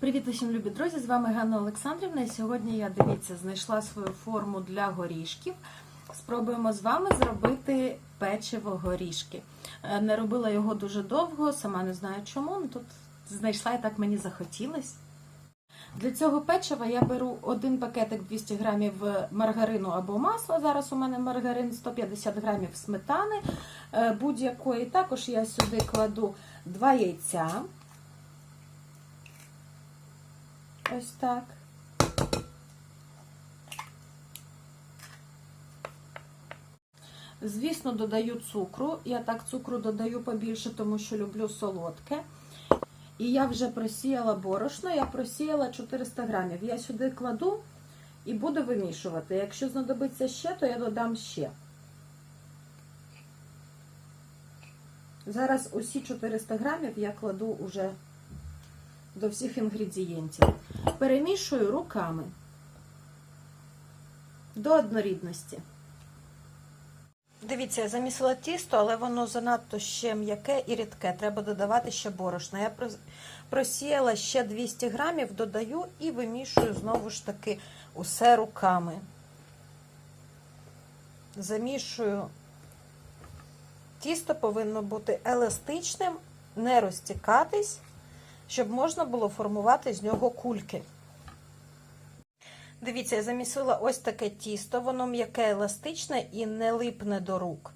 Привіт усім любі друзі! З вами Ганна Олександрівна. І сьогодні я дивіться, знайшла свою форму для горішків. Спробуємо з вами зробити печиво горішки. Е, Не робила його дуже довго, сама не знаю чому. але Тут знайшла і так мені захотілось. Для цього печива я беру один пакетик 200 грамів маргарину або масла. Зараз у мене маргарин 150 грамів сметани е, будь-якої. Також я сюди кладу 2 яйця. Ось так. Звісно, додаю цукру. Я так цукру додаю побільше, тому що люблю солодке. І я вже просіяла борошно, я просіяла 400 грамів. Я сюди кладу і буду вимішувати. Якщо знадобиться ще, то я додам ще. Зараз усі 400 грамів я кладу уже до всіх інгредієнтів. Перемішую руками до однорідності. Дивіться, я замісила тісто, але воно занадто ще м'яке і рідке. Треба додавати ще борошна. Я просіяла ще 200 грамів, додаю і вимішую знову ж таки усе руками. Замішую. Тісто повинно бути еластичним, не розтікатись, щоб можна було формувати з нього кульки. Дивіться, я замісила ось таке тісто, воно м'яке, еластичне і не липне до рук.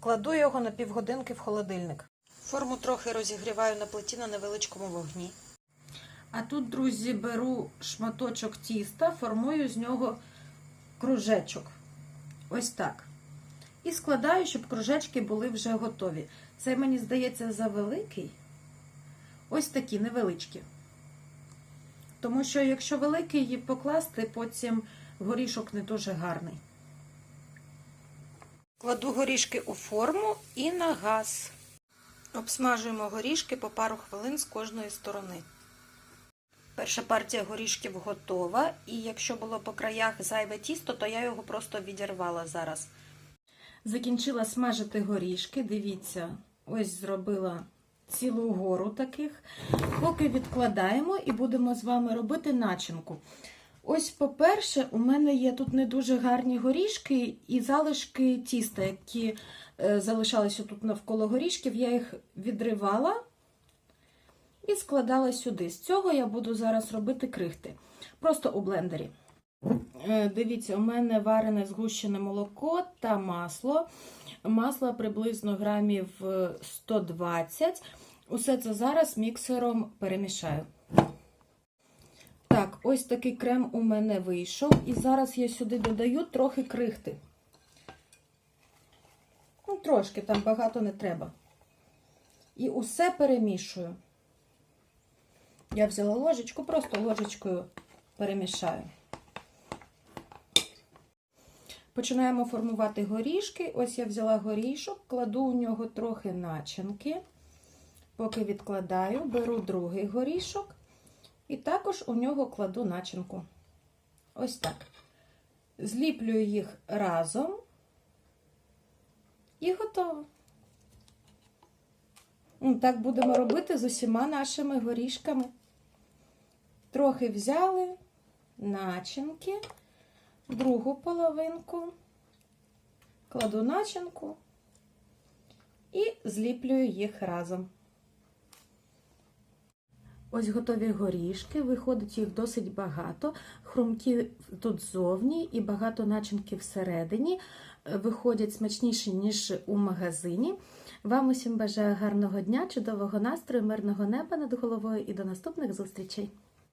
Кладу його на півгодинки в холодильник. Форму трохи розігріваю на плиті на невеличкому вогні. А тут, друзі, беру шматочок тіста, формую з нього кружечок. Ось так. І складаю, щоб кружечки були вже готові. Це, мені здається, завеликий. Ось такі невеличкі. Тому що, якщо великий її покласти, потім горішок не дуже гарний. Кладу горішки у форму і на газ. Обсмажуємо горішки по пару хвилин з кожної сторони. Перша партія горішків готова, і якщо було по краях зайве тісто, то я його просто відірвала зараз. Закінчила смажити горішки. Дивіться, ось зробила цілу гору таких. Поки відкладаємо і будемо з вами робити начинку. Ось, по-перше, у мене є тут не дуже гарні горішки і залишки тіста, які е, залишалися тут навколо горішків. Я їх відривала і складала сюди. З цього я буду зараз робити крихти. Просто у блендері. Е, Дивіться, у мене варене згущене молоко та масло. Масло приблизно грамів 120. Усе це зараз міксером перемішаю. Так, ось такий крем у мене вийшов. І зараз я сюди додаю трохи крихти. Ну, трошки, там багато не треба. І усе перемішую. Я взяла ложечку, просто ложечкою перемішаю. Починаємо формувати горішки. Ось я взяла горішок, кладу у нього трохи начинки. Поки відкладаю, беру другий горішок і також у нього кладу начинку. Ось так. Зліплюю їх разом і готово. Так будемо робити з усіма нашими горішками. Трохи взяли начинки другу половинку, кладу начинку і зліплюю їх разом. Ось готові горішки, виходить їх досить багато. Хрумкі тут ззовні і багато начинки всередині. Виходять смачніші, ніж у магазині. Вам усім бажаю гарного дня, чудового настрою, мирного неба над головою і до наступних зустрічей!